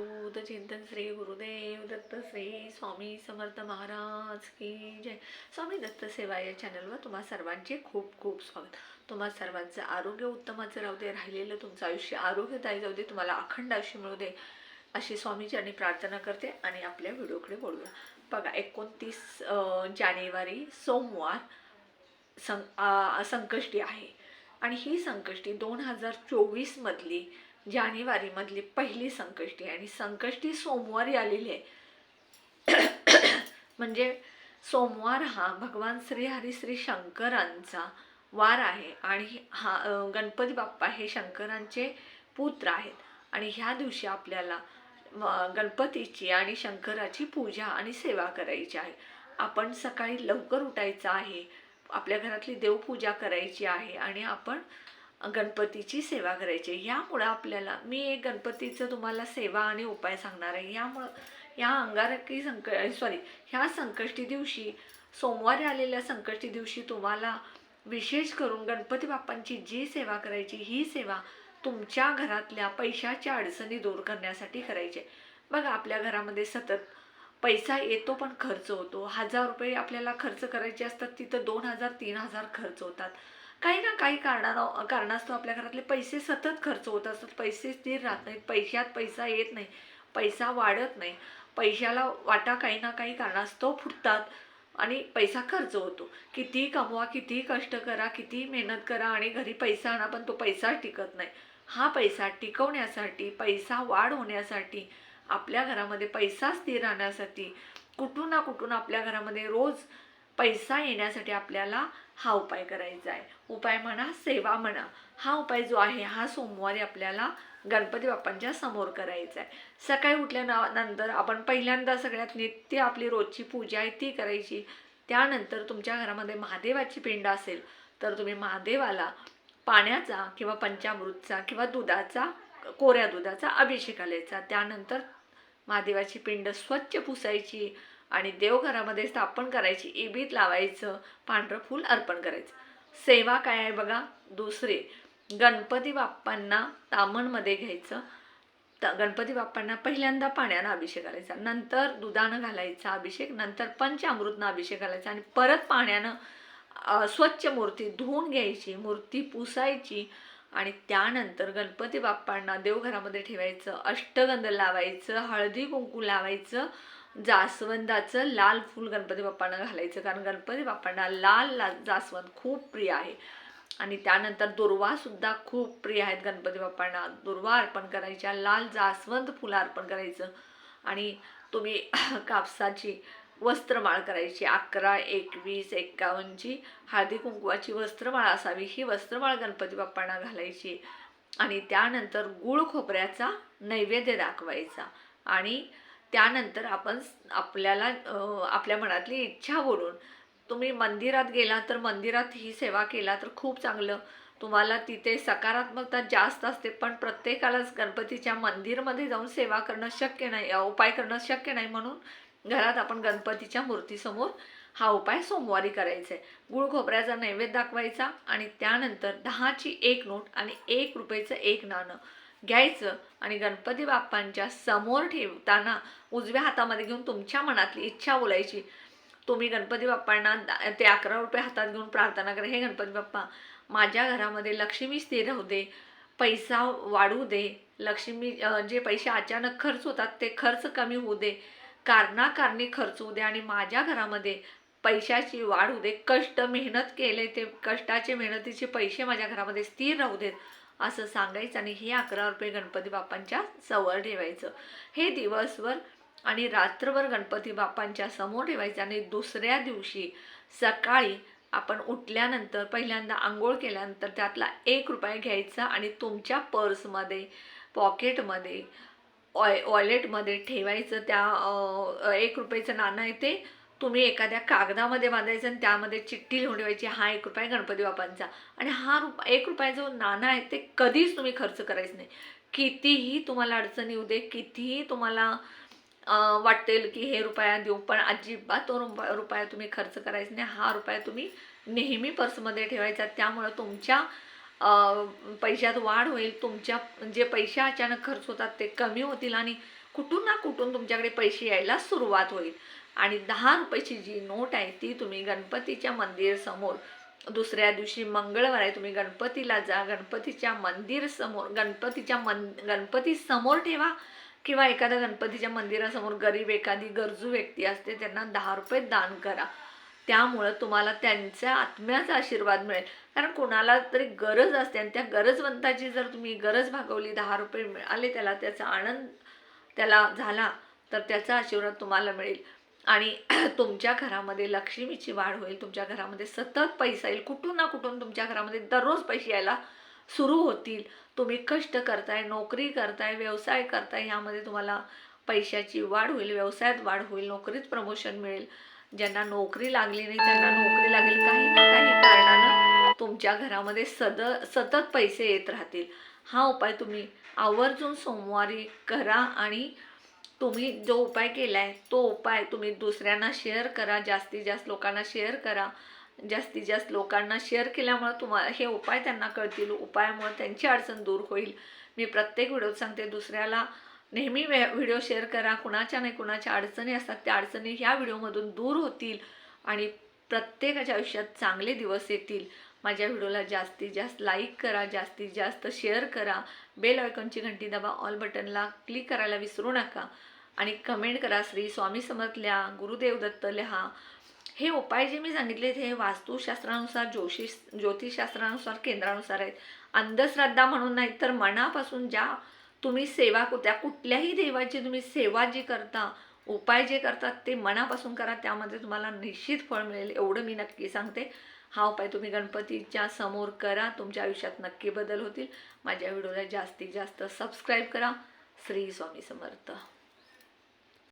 बुद्ध चिंतन श्री गुरुदेव दत्त श्री स्वामी समर्थ महाराज की जय. स्वामी दत्त सेवा या चॅनलवर तुम्हा सर्वांचे खूप खूप स्वागत. तुम्हा सर्वांचं आरोग्य उत्तमाचं राहू दे राहिलेलं तुमचं आयुष्य आरोग्यदायी जाऊ दे तुम्हाला अखंड आयुष्य मिळू दे अशी स्वामीच्यांनी प्रार्थना करते आणि आपल्या व्हिडिओकडे बोलूया बघा एकोणतीस जानेवारी सोमवार सं संकष्टी आहे. आणि ही संकष्टी दोन हजार चोवीसमधली जानेवारीमधली पहिली संकष्टी. आहे आणि संकष्टी सोमवारी आलेली आहे. म्हणजे सोमवार हा भगवान श्री हरी श्री शंकरांचा वार आहे. आणि हा गणपती बाप्पा हे शंकरांचे पुत्र आहेत. आणि ह्या दिवशी आपल्याला गणपतीची आणि शंकराची पूजा आणि सेवा करायची आहे. आपण सकाळी लवकर उठायचं आहे. आपल्या घरातली देवपूजा करायची आहे. आणि आपण गणपतीची सेवा करायची आहे. ह्यामुळं आपल्याला मी एक गणपतीचं तुम्हाला सेवा आणि उपाय सांगणार आहे ह्यामुळं या अंगारकी संक सॉरी ह्या संकष्टी दिवशी सोमवारी आलेल्या संकष्टी दिवशी तुम्हाला विशेष करून गणपती बाप्पांची जी सेवा करायची ही सेवा तुमच्या घरातल्या पैशाच्या अडचणी दूर करण्यासाठी करायची आहे. बघा आपल्या घरामध्ये सतत पैसा येतो पण खर्च होतो हजार रुपये आपल्याला खर्च करायचे असतात तिथं दोन हजार तीन हजार खर्च होतात काही ना काही कारणानं कारणास्तव आपल्या घरातले पैसे सतत खर्च होत असतात. पैसे स्थिर राहत नाहीत पैशात पैसा येत नाही पैसा वाढत नाही. पैशाला वाटा काही ना काही कारणास्तव फुटतात आणि पैसा खर्च होतो. कितीही कमवा कितीही कष्ट करा कितीही मेहनत करा आणि घरी पैसा आणा पण तो पैसा टिकत नाही. हा पैसा टिकवण्यासाठी पैसा वाढ होण्यासाठी आपल्या घरामध्ये पैसा स्थिर राहण्यासाठी कुठून ना कुठून आपल्या घरामध्ये रोज पैसा येण्यासाठी आपल्याला हा उपाय करायचा आहे. उपाय म्हणा सेवा म्हणा हा उपाय जो आहे हा सोमवारी आपल्याला गणपती बाप्पांच्या समोर करायचा आहे. सकाळी उठल्यानंतर आपण पहिल्यांदा सगळ्यात नित्य आपली रोजची पूजा आहे ती करायची. त्यानंतर तुमच्या घरामध्ये महादेवाची पिंड असेल तर तुम्ही महादेवाला पाण्याचा किंवा पंचामृतचा किंवा दुधाचा कोऱ्या दुधाचा अभिषेक आलायचा त्यानंतर महादेवाची पिंड स्वच्छ पुसायची. आणि देवघरामध्ये स्थापन करायची इबीत लावायचं पांढरं फूल अर्पण करायचं. सेवा काय आहे बघा? दुसरे गणपती बाप्पांना तामणमध्ये घ्यायचं. त गणपती बाप्पांना पहिल्यांदा पाण्यानं अभिषेक घालायचा नंतर दुधानं घालायचा अभिषेक नंतर पंचामृतनं अभिषेक घालायचा आणि परत पाण्यानं स्वच्छ मूर्ती धुवून घ्यायची मूर्ती पुसायची आणि त्यानंतर गणपती बाप्पांना देवघरामध्ये ठेवायचं अष्टगंध लावायचं हळदी कुंकू लावायचं जास्वंदाचं लाल फूल गणपती बाप्पांना घालायचं. कारण गणपती बाप्पांना लाल ला जास्वंद खूप प्रिय आहे. आणि त्यानंतर दुर्वासुद्धा खूप प्रिय आहेत गणपती बाप्पांना. दुर्वा अर्पण करायच्या लाल जास्वंद फुलं अर्पण करायचं. आणि तुम्ही कापसाची वस्त्रमाळ करायची. अकरा एकवीस एक्कावन्नची हळदी कुंकवाची वस्त्रमाळ असावी. ही वस्त्रमाळ गणपती बाप्पांना घालायची. आणि त्यानंतर गुळ खोबऱ्याचा नैवेद्य दाखवायचा. आणि त्यानंतर आपण आपल्याला आपल्या मनातली इच्छा बोलून तुम्ही मंदिरात गेला तर मंदिरात ही सेवा केला तर खूप चांगलं. तुम्हाला तिथे सकारात्मकता जास्त असते पण प्रत्येकालाच गणपतीच्या मंदिरमध्ये जाऊन सेवा करणं शक्य नाही उपाय करणं शक्य नाही म्हणून घरात आपण गणपतीच्या मूर्तीसमोर हा उपाय सोमवारी करायचा. आहे गुळ खोबऱ्याचा नैवेद्य दाखवायचा आणि त्यानंतर दहाची एक नोट आणि एक रुपयाचं एक नाणं. घ्यायचं आणि गणपती बाप्पांच्या समोर ठेवताना उजव्या हातामध्ये घेऊन तुमच्या मनातली इच्छा बोलायची. तुम्ही गणपती बाप्पांना ते अकरा रुपये हातात घेऊन प्रार्थना करा हे गणपती बाप्पा माझ्या घरामध्ये लक्ष्मी स्थिर राहू दे पैसा वाढू दे लक्ष्मी जे पैसे अचानक खर्च होतात ते खर्च कमी होऊ दे कारणाकारणी खर्च होऊ दे आणि माझ्या घरामध्ये पैशाची वाढ होऊ दे कष्ट मेहनत केले ते कष्टाचे मेहनतीचे पैसे माझ्या घरामध्ये स्थिर राहू देत. असं सांगायचं आणि हे अकरा रुपये गणपती बाप्पांच्या समोर ठेवायचं. हे दिवसभर आणि रात्रभर गणपती बाप्पांच्या समोर ठेवायचं आणि दुसऱ्या दिवशी सकाळी आपण उठल्यानंतर पहिल्यांदा आंघोळ केल्यानंतर त्यातला एक रुपया घ्यायचा आणि तुमच्या पर्समध्ये पॉकेटमध्ये ऑय वॉलेटमध्ये ठेवायचं. त्या एक रुपयाचं नाणं आहे ते तुम्ही एखाद्या कागदामध्ये बांधायचं आणि त्यामध्ये चिठ्ठी लिहून ठेवायची हा एक रुपया गणपती बाप्पांचा. आणि हा रुप एक रुपया जो नाणं आहे ते कधीच तुम्ही खर्च करायचं नाही. कितीही तुम्हाला अडचण येऊ दे कितीही तुम्हाला वाटेल की हे रुपया देऊ पण अजिबात तो रुपया रुपया तुम्ही खर्च करायचा नाही. हा रुपया तुम्ही नेहमी पर्समध्ये ठेवायचा. त्यामुळं तुमच्या पैशात वाढ होईल. तुमच्या जे पैसे अचानक खर्च होतात ते कमी होतील आणि कुठून ना कुठून तुमच्याकडे पैसे यायला सुरुवात होईल. आणि दहा रुपयाची जी नोट आहे ती तुम्ही गणपतीच्या मंदिर समोर दुसऱ्या दिवशी मंगळवार आहे तुम्ही गणपतीला जा गणपतीच्या मंदिर समोर गणपतीच्या मन गणपती समोर ठेवा. किंवा एखाद्या गणपतीच्या मंदिरासमोर गरीब एखादी गरजू व्यक्ती असते त्यांना दहा रुपये दान करा. त्यामुळं तुम्हाला त्यांच्या आत्म्याचा आशीर्वाद मिळेल. कारण कोणाला तरी गरज असते आणि त्या गरजवंताची जर तुम्ही गरज भागवली दहा रुपये मिळाले त्याला त्याचा आनंद त्याला झाला तर त्याचा आशीर्वाद तुम्हाला मिळेल. आणि तुमच्या घरामध्ये लक्ष्मीची वाढ होईल तुमच्या घरामध्ये सतत पैसा येईल कुठून ना कुठून तुमच्या घरामध्ये दररोज पैसे यायला सुरू होतील. तुम्ही कष्ट करताय नोकरी करताय व्यवसाय करताय ह्यामध्ये तुम्हाला पैशाची वाढ होईल व्यवसायात वाढ होईल नोकरीत प्रमोशन मिळेल. ज्यांना नोकरी लागली नाही त्यांना नोकरी लागेल काही ना काही कारणानं तुमच्या घरामध्ये सद सतत पैसे येत राहतील. हा उपाय तुम्ही आवर्जून सोमवारी करा आणि तुम्ही जो उपाय केला आहे तो उपाय तुम्ही दुसऱ्यांना शेअर करा जास्तीत जास्त लोकांना शेअर करा. जास्तीत जास्त लोकांना शेअर केल्यामुळं तुम्हाला हे उपाय त्यांना कळतील उपायामुळे त्यांची अडचण दूर होईल. मी प्रत्येक व्हिडिओत सांगते दुसऱ्याला नेहमी वे व्हिडिओ शेअर करा. कुणाच्या नाही कुणाच्या अडचणी असतात त्या अडचणी ह्या व्हिडिओमधून दूर होतील. आणि प्रत्येकाच्या आयुष्यात चांगले दिवस येतील. माझ्या व्हिडिओला जास्तीत जास्त लाईक करा जास्तीत जास्त शेअर करा. बेल आयकॉनची घंटी दाबा ऑल बटनला क्लिक करायला विसरू नका. आणि कमेंट करा श्री स्वामी समर्थ लिहा गुरुदेव दत्त लिहा. हे उपाय जे मी सांगितले हे वास्तुशास्त्रानुसार ज्योतिष ज्योतिषशास्त्रानुसार केंद्रानुसार आहेत. अंधश्रद्धा म्हणून नाही तर मनापासून ज्या तुम्ही सेवा कु- त्या कुठल्याही देवाची तुम्ही सेवा जी करता उपाय जे करतात ते मनापासून करा त्यामध्ये तुम्हाला निश्चित फळ मिळेल एवढं मी नक्की सांगते. हा उपाय तुम्ही गणपतीच्या समोर करा तुमच्या आयुष्यात नक्की बदल होतील. माझ्या व्हिडिओला जास्तीत जास्त सबस्क्राईब करा. श्री स्वामी समर्थ.